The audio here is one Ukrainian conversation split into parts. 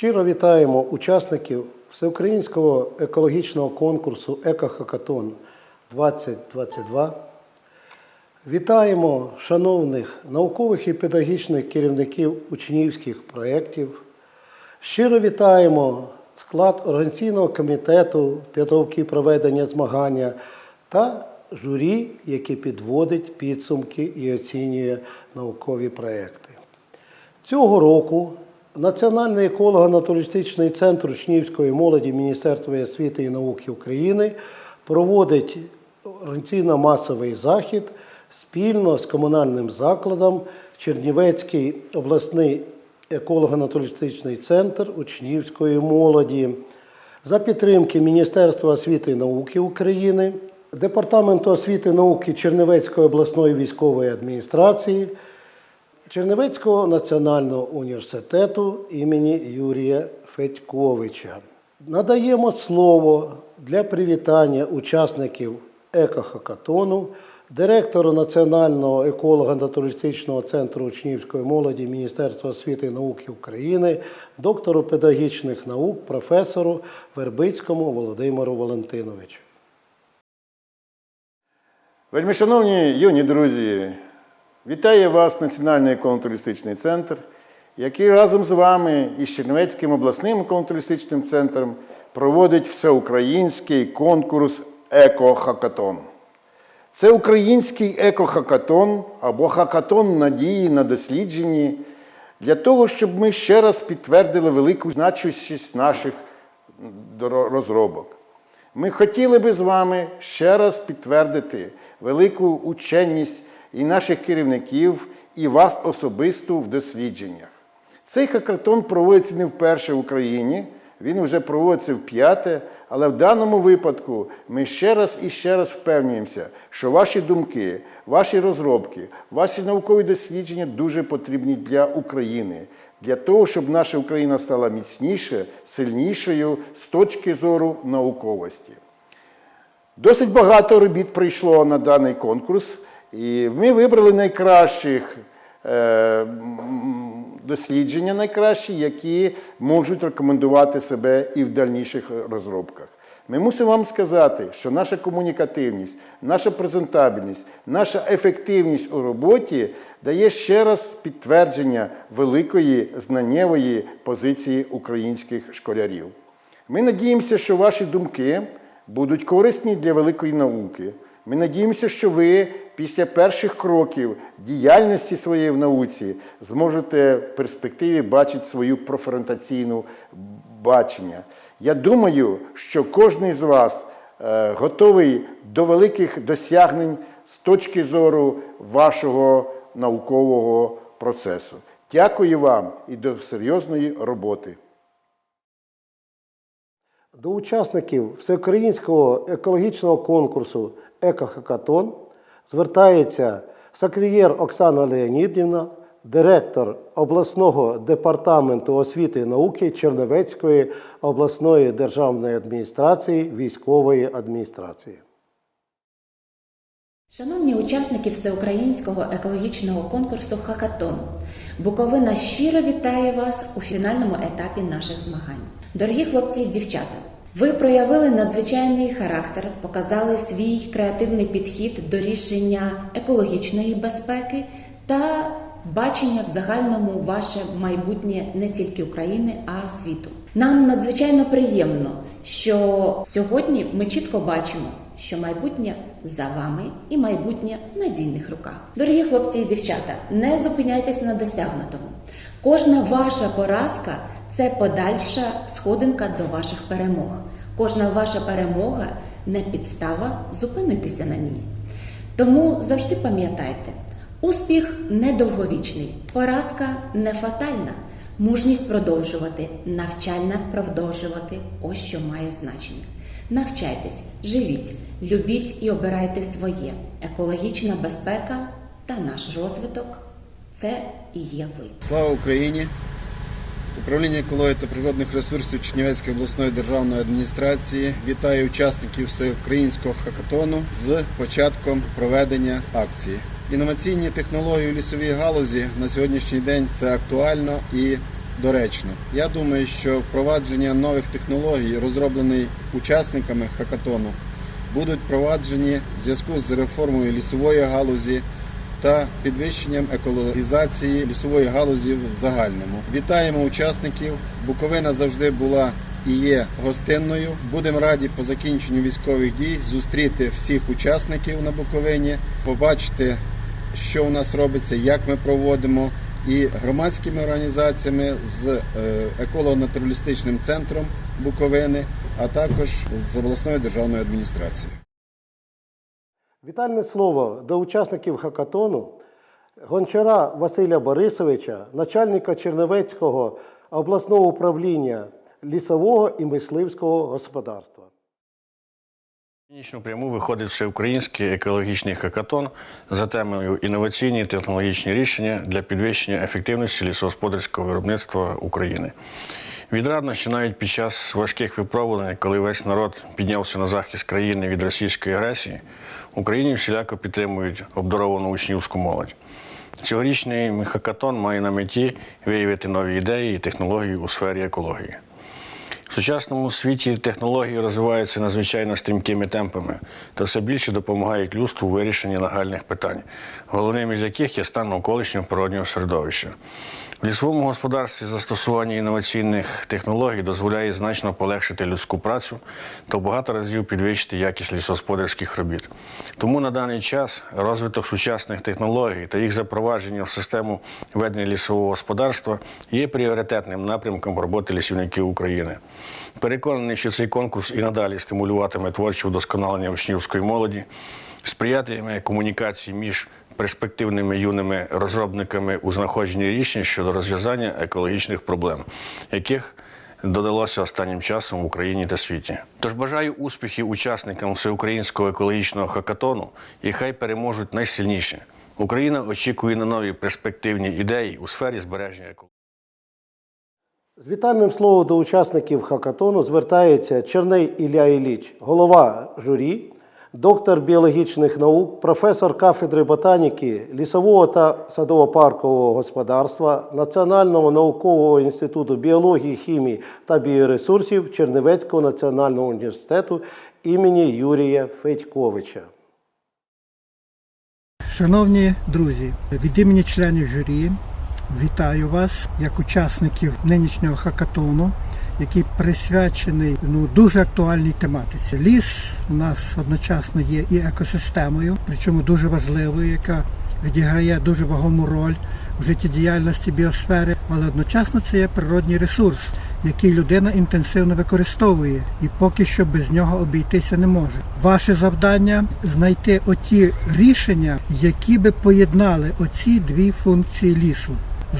Щиро вітаємо учасників всеукраїнського екологічного конкурсу Екохакатон 2022. Вітаємо шановних наукових і педагогічних керівників учнівських проєктів. Щиро вітаємо склад організаційного комітету підготовки проведення змагання та журі, яке підводить підсумки і оцінює наукові проекти. Цього року Національний еколого-натуралістичний центр учнівської молоді Міністерства освіти і науки України проводить організаційно-масовий захід спільно з комунальним закладом Чернівецький обласний еколого-натуралістичний центр учнівської молоді за підтримки Міністерства освіти і науки України, Департаменту освіти і науки Чернівецької обласної військової адміністрації. Чернівецького національного університету імені Юрія Федьковича. Надаємо слово для привітання учасників екохакатону, директору Національного еколого-натуралістичного центру учнівської молоді Міністерства освіти і науки України, доктору педагогічних наук, професору Вербицькому Володимиру Валентиновичу. Вельми шановні юні друзі, вітає вас Національний еколого-туристичний центр, який разом з вами і з Чернівецьким обласним еколого-туристичним центром проводить всеукраїнський конкурс Екохакатон. Це український екохакатон або хакатон надії на дослідженні для того, щоб ми ще раз підтвердили велику значущість наших розробок. Ми хотіли би з вами ще раз підтвердити велику ученість і наших керівників, і вас особисто в дослідженнях. Цей хакатон проводиться не вперше в Україні, він вже проводиться вп'яте, але в даному випадку ми ще раз і ще раз впевнюємося, що ваші думки, ваші розробки, ваші наукові дослідження дуже потрібні для України, для того, щоб наша Україна стала міцніше, сильнішою з точки зору науковості. Досить багато робіт прийшло на даний конкурс, і ми вибрали найкращих е, дослідження, найкращі, які можуть рекомендувати себе і в дальніших розробках. Ми мусимо вам сказати, що наша комунікативність, наша презентабельність, наша ефективність у роботі дає ще раз підтвердження великої знаннєвої позиції українських школярів. Ми надіємося, що ваші думки будуть корисні для великої науки. Ми надіємося, що ви після перших кроків діяльності своєї в науці зможете в перспективі бачити свою профорієнтаційну бачення. Я думаю, що кожен з вас е, готовий до великих досягнень з точки зору вашого наукового процесу. Дякую вам і до серйозної роботи. До учасників всеукраїнського екологічного конкурсу Екохакатон звертається Сакрієр Оксана Леонідівна, директор обласного департаменту освіти і науки Чернівецької обласної державної адміністрації військової адміністрації. Шановні учасники всеукраїнського екологічного конкурсу Хакатон, Буковина щиро вітає вас у фінальному етапі наших змагань. Дорогі хлопці і дівчата, ви проявили надзвичайний характер, показали свій креативний підхід до рішення екологічної безпеки та бачення в загальному ваше майбутнє не тільки України, а світу. Нам надзвичайно приємно, що сьогодні ми чітко бачимо, що майбутнє за вами і майбутнє в надійних руках. Дорогі хлопці і дівчата, не зупиняйтесь на досягнутому. Кожна ваша поразка це подальша сходинка до ваших перемог. Кожна ваша перемога не підстава зупинитися на ній. Тому завжди пам'ятайте, успіх недовговічний, поразка не фатальна. Мужність продовжувати, навчальна продовжувати ось що має значення. Навчайтесь, живіть, любіть і обирайте своє. Екологічна безпека та наш розвиток це і є ви. Слава Україні! Управління екології та природних ресурсів Чернівецької обласної державної адміністрації вітає учасників всеукраїнського хакатону з початком проведення акції. Інноваційні технології у лісовій галузі на сьогоднішній день це актуально і доречно. Я думаю, що впровадження нових технологій, розроблені учасниками хакатону, будуть впроваджені в зв'язку з реформою лісової галузі та підвищенням екологізації лісової галузі в загальному. Вітаємо учасників. Буковина завжди була і є гостинною. Будемо раді по закінченню військових дій зустріти всіх учасників на Буковині, побачити, що у нас робиться, як ми проводимо, і громадськими організаціями з е, еколого-натуралістичним центром Буковини, а також з обласною державною адміністрацією. Вітальне слово до учасників хакатону гончара Василя Борисовича, начальника Чернівецького обласного управління лісового і мисливського господарства. Нічну пряму виходить всеукраїнський екологічний хакатон за темою інноваційні технологічні рішення для підвищення ефективності лісогосподарського виробництва України. Відрадно, що навіть під час важких випробувань, коли весь народ піднявся на захист країни від російської агресії, Україні всіляко підтримують обдаровану учнівську молодь. Цьогорічний хакатон має на меті виявити нові ідеї і технології у сфері екології. В сучасному світі технології розвиваються надзвичайно стрімкими темпами та все більше допомагають людству у вирішенні нагальних питань, головним із яких є стан навколишнього природнього середовища. В лісовому господарстві застосування інноваційних технологій дозволяє значно полегшити людську працю та багато разів підвищити якість лісогосподарських робіт. Тому на даний час розвиток сучасних технологій та їх запровадження в систему ведення лісового господарства є пріоритетним напрямком роботи лісівників України. Переконаний, що цей конкурс і надалі стимулюватиме творче вдосконалення учнівської молоді, сприятиме комунікації між перспективними юними розробниками у знаходженні рішень щодо розв'язання екологічних проблем, яких додалося останнім часом в Україні та світі. Тож бажаю успіхів учасникам всеукраїнського екологічного хакатону і хай переможуть найсильніші. Україна очікує на нові перспективні ідеї у сфері збереження екології. З вітальним словом до учасників хакатону звертається Черней Ілля Ілліч, голова журі, доктор біологічних наук, професор кафедри ботаніки, лісового та садово-паркового господарства Національного наукового інституту біології, хімії та біоресурсів Чернівецького національного університету імені Юрія Федьковича. Шановні друзі, від імені членів журі вітаю вас як учасників нинішнього хакатону, який присвячений ну дуже актуальній тематиці. Ліс у нас одночасно є і екосистемою, причому дуже важливою, яка відіграє дуже вагому роль в життєдіяльності біосфери, але одночасно це є природній ресурс, який людина інтенсивно використовує, і поки що без нього обійтися не може. Ваше завдання знайти оті рішення, які би поєднали оці дві функції лісу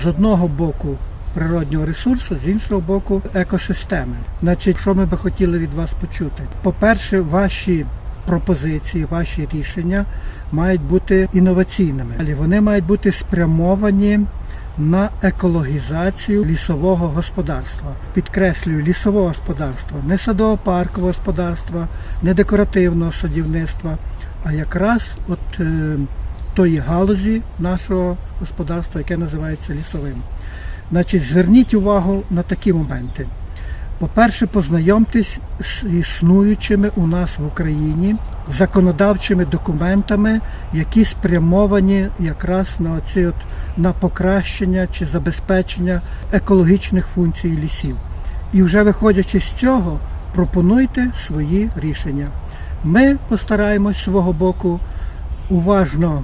з одного боку. Природнього ресурсу, з іншого боку, екосистеми. Значить, що ми би хотіли від вас почути? По-перше, ваші пропозиції, ваші рішення мають бути інноваційними, але вони мають бути спрямовані на екологізацію лісового господарства. Підкреслюю, лісового господарства, не садово-паркового господарства, не декоративного садівництва, а якраз от е, тої галузі нашого господарства, яке називається лісовим. Значить, зверніть увагу на такі моменти. По-перше, познайомтесь з існуючими у нас в Україні законодавчими документами, які спрямовані якраз на оці от на покращення чи забезпечення екологічних функцій лісів. І вже виходячи з цього, пропонуйте свої рішення. Ми постараємось свого боку уважно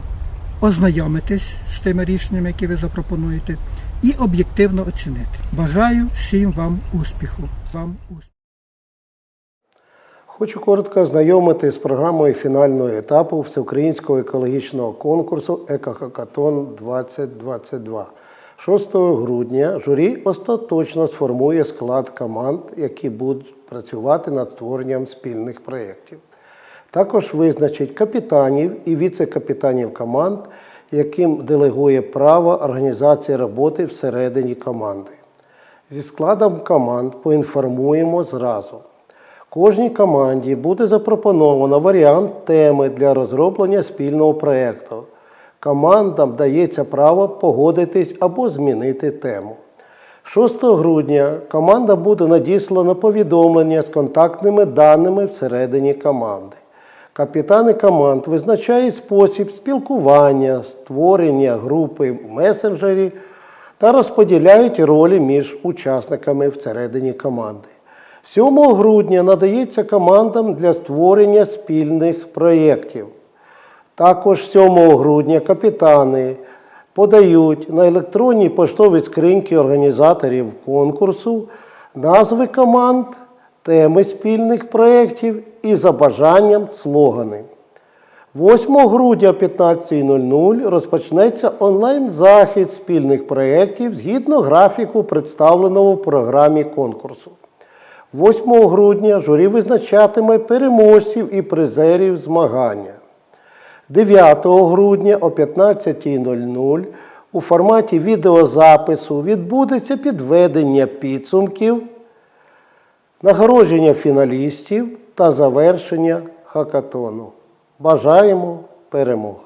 ознайомитись з тими рішеннями, які ви запропонуєте, і об'єктивно оцінити. Бажаю всім вам успіху. Вам. Хочу коротко ознайомити з програмою фінального етапу всеукраїнського екологічного конкурсу Екохакатон 2022. 6 грудня журі остаточно сформує склад команд, які будуть працювати над створенням спільних проєктів. Також визначить капітанів і віце-капітанів команд, яким делегує право організації роботи всередині команди. Зі складом команд поінформуємо зразу. Кожній команді буде запропоновано варіант теми для розроблення спільного проєкту. Командам дається право погодитись або змінити тему. 6 грудня команда буде надіслана повідомлення з контактними даними всередині команди. Капітани команд визначають спосіб спілкування, створення групи в месенджері та розподіляють ролі між учасниками всередині команди. 7 грудня надається командам для створення спільних проєктів. Також 7 грудня капітани подають на електронні поштові скриньки організаторів конкурсу назви команд, теми спільних проєктів і за бажанням слогани. 8 грудня о 15.00 розпочнеться онлайн-захід спільних проєктів згідно графіку, представленого в програмі конкурсу. 8 грудня журі визначатиме переможців і призерів змагання. 9 грудня о 15.00 у форматі відеозапису відбудеться підведення підсумків, нагородження фіналістів та завершення хакатону. Бажаємо перемог!